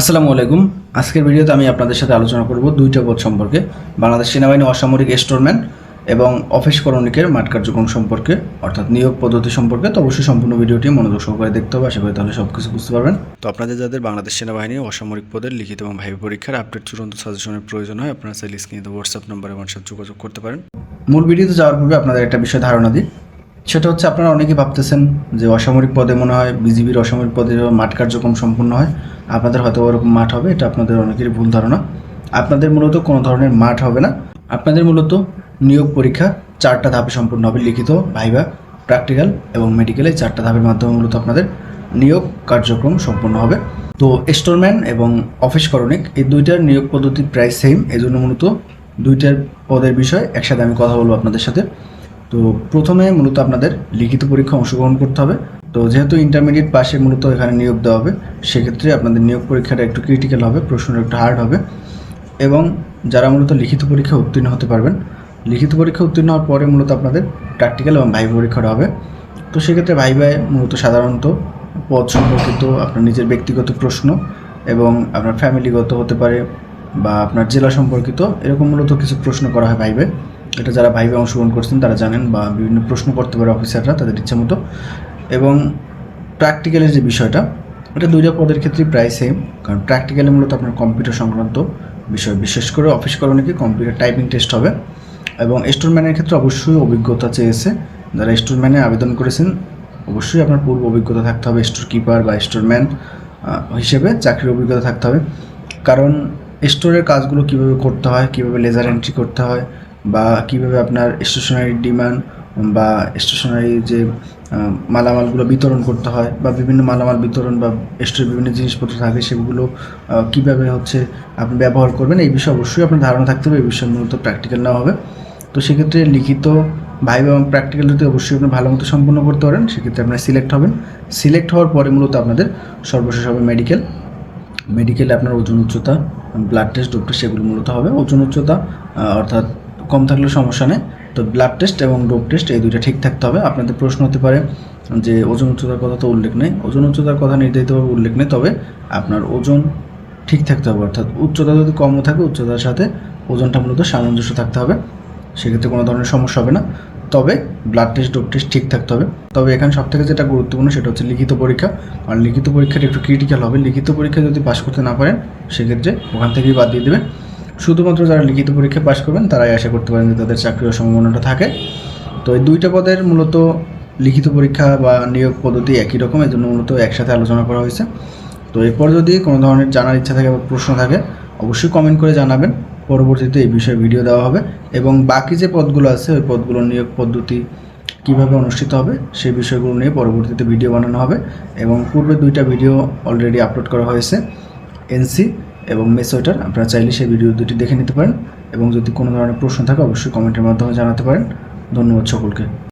আসসালামু আলাইকুম। আজকের ভিডিওতে আমি আপনাদের সাথে আলোচনা করব দুইটা পদ সম্পর্কে। বাংলাদেশ সেনাবাহিনী অসামরিক স্টোরম্যান এবং অফিস করণিকের মাঠ কার্যক্রম সম্পর্কে, অর্থাৎ নিয়োগ পদ্ধতি সম্পর্কে। তো অবশ্যই সম্পূর্ণ ভিডিওটি মনোযোগ সহকারে দেখতে হবে। আশা করি তাহলে সব কিছু বুঝতে পারবেন। তো আপনাদের যাদের বাংলাদেশ সেনাবাহিনী অসামরিক পদের লিখিত এবং ভাইভা পরীক্ষার আপডেট চূড়ান্ত সাজেশনের প্রয়োজন হয়, আপনারা চাইলে স্ক্রিনে হোয়াটসঅ্যাপ নম্বরে আমার সাথে যোগাযোগ করতে পারেন। মূল ভিডিওতে যাওয়ার পূর্বে আপনাদের একটা বিষয় ধারণা দিই। সেটা হচ্ছে আপনারা অনেকেই ভাবতেছেন যে অসামরিক পদে মনে হয় বিজিবির অসামরিক পদে মাঠ কার্যক্রম সম্পূর্ণ হয়। আপনাদের হয়তো ওরকম মাঠ হবে, এটা আপনাদের অনেকেরই ভুল ধারণা। আপনাদের মূলত কোনো ধরনের মাঠ হবে না। আপনাদের মূলত নিয়োগ পরীক্ষা চারটা ধাপে সম্পূর্ণ হবে, লিখিত ভাইবা প্র্যাকটিক্যাল এবং মেডিকেলে চারটা ধাপের মাধ্যমে মূলত আপনাদের নিয়োগ কার্যক্রম সম্পূর্ণ হবে। তো স্টোরম্যান এবং অফিস করণিক, এই দুইটার নিয়োগ পদ্ধতি প্রায় সেম এই জন্য মূলত দুইটার পদের বিষয়ে একসাথে আমি কথা বলব আপনাদের সাথে। তো প্রথমে মূলত আপনাদের লিখিত পরীক্ষা অংশগ্রহণ করতে হবে। তো যেহেতু ইন্টারমিডিয়েট পাশে মূলত এখানে নিয়োগ দেওয়া হবে, সেক্ষেত্রে আপনাদের নিয়োগ পরীক্ষাটা একটু ক্রিটিক্যাল হবে, প্রশ্নটা একটু হার্ড হবে। এবং যারা মূলত লিখিত পরীক্ষা উত্তীর্ণ হতে পারবেন, লিখিত পরীক্ষা উত্তীর্ণ হওয়ার পরে মূলত আপনাদের প্র্যাকটিক্যাল এবং ভাইভা পরীক্ষাটা হবে। তো সেক্ষেত্রে ভাইভায় মূলত সাধারণত পদ সম্পর্কিত আপনার নিজের ব্যক্তিগত প্রশ্ন এবং আপনার ফ্যামিলিগত হতে পারে বা আপনার জেলা সম্পর্কিত এরকম মূলত কিছু প্রশ্ন করা হয় ভাইবে এটা যারা ভাইবে অংশগ্রহণ করছেন, তারা জানেন বা বিভিন্ন প্রশ্ন করতে পারে অফিসাররা তাদের ইচ্ছা মতো। এবং প্র্যাকটিক্যালের যে বিষয়টা, এটা দুইটা পদের ক্ষেত্রে প্রায় সেম কারণ প্র্যাকটিক্যালে মূলত আপনার কম্পিউটার সংক্রান্ত বিষয়। বিশেষ করে অফিস করণীকে কম্পিউটার টাইপিং টেস্ট হবে। এবং স্টোরম্যানের ক্ষেত্রে অবশ্যই অভিজ্ঞতা চেয়েছে। যারা স্টোরম্যানে আবেদন করেছেন, অবশ্যই আপনার পূর্ব অভিজ্ঞতা থাকতে হবে। স্টোর কিপার বা স্টোরম্যান হিসেবে চাকরির অভিজ্ঞতা থাকতে হবে। কারণ স্টোরের কাজগুলো কীভাবে করতে হয়, কীভাবে লেজার এন্ট্রি করতে হয় বা কীভাবে আপনার স্টেশনারি ডিমান্ড বা স্টেশনারি যে মালামালগুলো বিতরণ করতে হয় বা বিভিন্ন মালামাল বিতরণ বা স্টোরের বিভিন্ন জিনিসপত্র থাকে সেগুলো কীভাবে হচ্ছে আপনি ব্যবহার করবেন এই বিষয়ে অবশ্যই আপনার ধারণা থাকতে হবে। এই বিষয়ে মূলত প্র্যাকটিক্যাল নেওয়া হবে। তো সেক্ষেত্রে লিখিত ভাইব এবং প্র্যাকটিক্যাল যদি অবশ্যই আপনি ভালো মতো সম্পন্ন করতে পারেন, সেক্ষেত্রে আপনার সিলেক্ট হবেন। সিলেক্ট হওয়ার পরে মূলত আপনাদের সর্বশেষ হবে মেডিকেল মেডিকেলে আপনার ওজন উচ্চতা ব্লাড টেস্ট টেস্ট সেগুলো মূলত হবে। ওজন উচ্চতা অর্থাৎ কম থাকলে সমস্যা নেই। তো ব্লাড টেস্ট এবং ডোপ টেস্ট এই দুইটা ঠিক থাকতে হবে। আপনাদের প্রশ্ন হতে পারে যে ওজন উচ্চতার কথা তো উল্লেখ নেই। ওজন উচ্চতার কথা নির্ধারিতভাবে উল্লেখ নেই, তবে আপনার ওজন ঠিক থাকতে হবে। অর্থাৎ উচ্চতা যদি কমও থাকে, উচ্চতার সাথে ওজনটা মূলত সামঞ্জস্য থাকতে হবে। সেক্ষেত্রে কোনো ধরনের সমস্যা হবে না। তবে ব্লাড টেস্ট ডোপ টেস্ট ঠিক থাকতে হবে। তবে এখানে সব থেকে যেটা গুরুত্বপূর্ণ সেটা হচ্ছে লিখিত পরীক্ষা। আর লিখিত পরীক্ষাটা একটু ক্রিটিক্যাল হবে। লিখিত পরীক্ষা যদি পাশ করতে না পারেন, সেক্ষেত্রে ওখান থেকেই বাদ দিয়ে দেবেন শুধুমাত্র যারা লিখিত পরীক্ষা পাশ করবেন, তারাই আশা করতে পারেন যে তাদের চাকরির সম্ভাবনাটা থাকে। তো এই দুইটা পদের মূলত লিখিত পরীক্ষা বা নিয়োগ পদ্ধতি একই রকম, এই জন্য মূলত একসাথে আলোচনা করা হয়েছে। তো এরপর যদি কোনো ধরনের জানার ইচ্ছা থাকে বা প্রশ্ন থাকে, অবশ্যই কমেন্ট করে জানাবেন। পরবর্তীতে এই বিষয়ে ভিডিও দেওয়া হবে এবং বাকি যে পদগুলো আছে, ওই পদগুলোর নিয়োগ পদ্ধতি কীভাবে অনুষ্ঠিত হবে, সেই বিষয়গুলো নিয়ে পরবর্তীতে ভিডিও বানানো হবে এবং পূর্বে দুইটা ভিডিও অলরেডি আপলোড করা হয়েছে এনসি এবং মেসোয়েটার আপনারা চাইলে সেই ভিডিও দুটি দেখে নিতে পারেন এবং যদি কোনো ধরনের প্রশ্ন থাকে, অবশ্যই কমেন্টের মাধ্যমে জানাতে পারেন। ধন্যবাদ সকলকে।